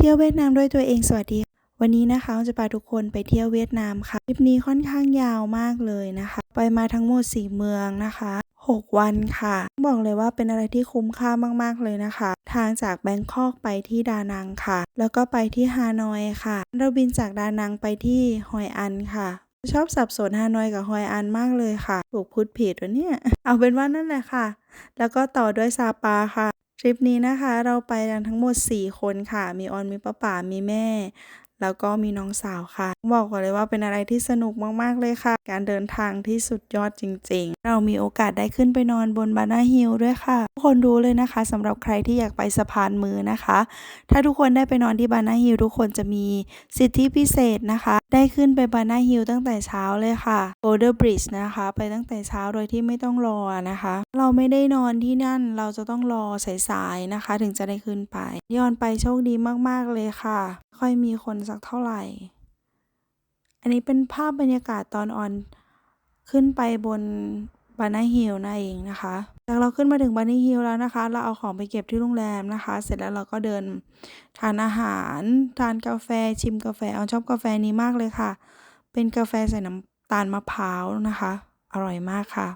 เที่ยวเวียดนามด้วยตัวเองสวัสดี วันนี้นะคะจะพาทุกคนไปเที่ยวเวียดนามค่ะทริปนี้ค่อนข้างยาวมากเลยนะคะ ไปมาทั้งหมด 4 เมืองนะคะ 6 วันค่ะ บอกเลยว่าเป็นอะไรที่คุ้มค่ามากๆเลยนะคะ ทางจากแบงคอกไปที่ดานังค่ะ แล้วก็ไปที่ฮานอยค่ะ เราบินจากดานังไปที่ฮอยอันค่ะชอบสับสนฮานอยกับฮอยอันมากเลยค่ะ ถูกพูดผิดวะเนี่ย เอาเป็นว่านั่นแหละค่ะ แล้วก็ต่อด้วยซาปาค่ะ ทริปนี้นะคะเราไปกันทั้งหมด 4 คนค่ะ มีออน มีป้าป๋า มีแม่ แล้วก็มีน้องสาวค่ะ บอกก่อนเลยว่าเป็นอะไรที่สนุกมากๆเลยค่ะ การเดินทางที่สุดยอดจริง ๆ เรามีโอกาสได้ขึ้นไปนอนบนบานาฮิลด้วยค่ะ ทุกคนรู้เลยนะคะสำหรับใครที่อยากไปสะพานมือนะคะ ถ้าทุกคนได้ไปนอนที่บานาฮิลทุกคนจะมีสิทธิพิเศษนะคะ ได้ขึ้นไปบานาฮิลตั้งแต่เช้าเลยค่ะโ o เดอร์บริดจ์นะคะ ไปตั้งแต่เช้าโดยที่ไม่ต้องรอนะคะ เราไม่ได้นอนที่นั่นเราจะต้องรอสายๆนะคะ ถึงจะได้ขึ้นไปย้อนไปโชคดีมากๆเลยค่ะ ค่อยมีคนสักเท่าไหร่ อันนี้เป็นภาพบรรยากาศตอนออนขึ้นไปบนบานาฮิลนั่นเองนะคะจากเราขึ้นมาถึงบานาฮิลแล้วนะคะ เราเอาของไปเก็บที่โรงแรมนะคะ เสร็จแล้วเราก็เดินทานอาหาร ทานกาแฟ ชิมกาแฟออนชอบกาแฟนี้มากเลยค่ะ เป็นกาแฟใส่น้ำตาลมะพร้าวนะคะ อร่อยมากค่ะ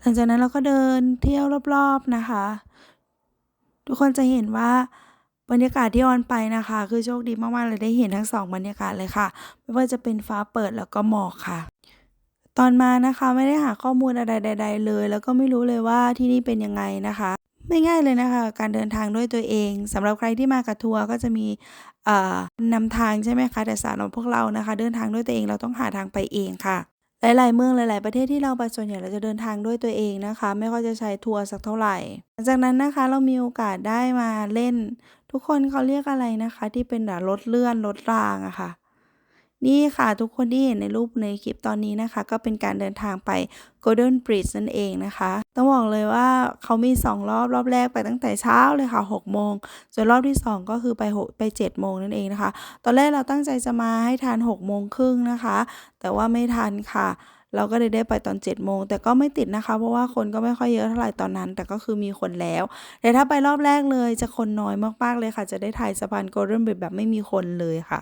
หลังจากนั้นเราก็เดินเที่ยวรอบๆนะคะ ทุกคนจะเห็นว่า บรรยากาศที่ออนไปนะคะ คือโชคดีมากๆเลยได้เห็นทั้งสองบรรยากาศเลยค่ะ ไม่ว่าจะเป็นฟ้าเปิดแล้วก็หมอกค่ะ ตอนมานะคะไม่ได้หาข้อมูลอะไรใด ๆ เลย แล้วก็ไม่รู้เลยว่าที่นี่เป็นยังไงนะคะ ไม่ง่ายเลยนะคะ การเดินทางด้วยตัวเองสำหรับใครที่มากับทัวร์ก็จะมีเอ่อนำทางใช่ไหมคะแต่สำหรับพวกเรานะคะ เดินทางด้วยตัวเองเราต้องหาทางไปเองค่ะหลาย ๆ เมืองหลาย ๆ ประเทศที่เราไปส่วนใหญ่เราจะเดินทางด้วยตัวเองนะคะ ไม่ค่อยจะใช้ทัวร์สักเท่าไหร่ หลังจากนั้นนะคะเรามีโอกาสได้มาเล่น ทุกคนเขาเรียกอะไรนะคะ ที่เป็นแบบรถเลื่อนรถรางอะค่ะ นี่ค่ะทุกคนที่เห็นในรูปในคลิปตอนนี้นะคะ ก็เป็นการเดินทางไป Golden Bridge นั่นเองนะคะ ต้องบอกเลยว่าเขามี 2 รอบรอบแรกไปตั้งแต่เช้าเลยค่ะ6โมงส่วนรอบที่ 2 ก็คือไป6ไป7โมงนั่นเองนะคะ ตอนแรกเราตั้งใจจะมาให้ทาน6โมงครึ่งนะคะ แต่ว่าไม่ทันค่ะ เราก็เลยได้ไปตอน7โมงแต่ก็ไม่ติดนะคะ เพราะว่าคนก็ไม่ค่อยเยอะเท่าไหร่ตอนนั้น แต่ก็คือมีคนแล้ว แต่ถ้าไปรอบแรกเลยจะคนน้อยมากๆเลยค่ะ จะได้ถ่ายสะพานโกลเด้นบริดแบบไม่มีคนเลยค่ะ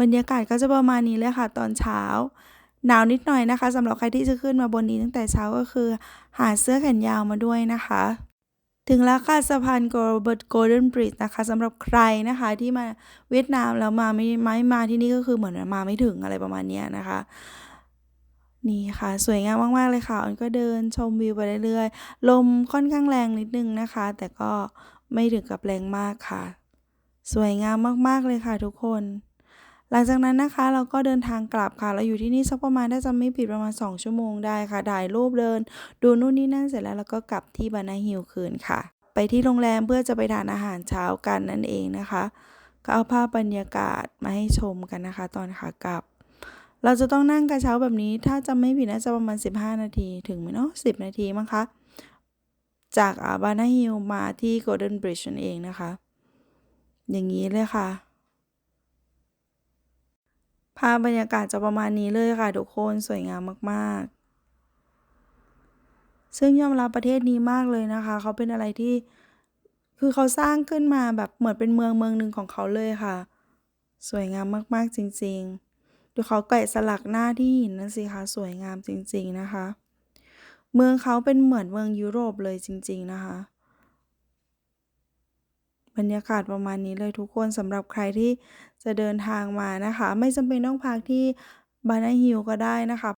บรรยากาศก็จะประมาณนี้เลยค่ะ ตอนเช้าหนาวนิดหน่อยนะคะสำหรับใครที่จะขึ้นมาบนนี้ตั้งแต่เช้าก็คือ หาเสื้อแขนยาวมาด้วยนะคะ ถึงแล้วค่ะสะพานโกลโกลเด้นบริดจ์นะคะสำหรับใครนะคะที่มาเวียดนามแล้วมาไม่ไม่มาที่นี่ก็คือเหมือนมาไม่ถึงอะไรประมาณนี้นะคะ นี่ค่ะสวยงามมาก ๆ เลยค่ะออนก็เดินชมวิวไปเรื่อยๆ ลมค่อนข้างแรงนิดนึงนะคะ แต่ก็ไม่ถึงกับแรงมากค่ะ สวยงามมากๆเลยค่ะทุกคน หลังจากนั้นนะคะเราก็เดินทางกลับค่ะ เราอยู่ที่นี่สักประมาณถ้าจำไม่ผิดประมาณ 2 ชั่วโมงได้ค่ะถ่ายรูปเดิน ดูนู่นนี่นั่นเสร็จแล้วเราก็กลับที่บานาฮิลคืนค่ะ ไปที่โรงแรมเพื่อจะไปทานอาหารเช้ากันนั่นเองนะคะ ก็เอาภาพบรรยากาศมาให้ชมกันนะคะ ตอนขากลับ เราจะต้องนั่งกระเช้าแบบนี้ ถ้าจำไม่ผิดน่าจะประมาณ 15 นาที ถึงไหมเนาะ10 นาทีมั้งคะ จากอาบานาฮิลมาที่โกลเด้นบริดจ์นั่นเองนะคะ อย่างนี้เลยค่ะ ภาพบรรยากาศจะประมาณนี้เลยค่ะทุกคนสวยงามมากๆ ซึ่งยอมรับประเทศนี้มากเลยนะคะ เขาเป็นอะไรที่คือเขาสร้างขึ้นมาแบบเหมือนเป็นเมืองเมืองหนึ่งของเขาเลยค่ะ สวยงามมากๆจริง ๆ ดูเขาแกะสลักหน้าที่หินนั่นสิคะสวยงามจริง ๆนะคะ เมืองเขาเป็นเหมือนเมืองยุโรปเลยจริง ๆนะคะ บรรยากาศประมาณนี้เลยทุกคนสำหรับใครที่จะเดินทางมานะคะ ไม่จำเป็นต้องพักที่บานาฮิลก็ได้นะคะ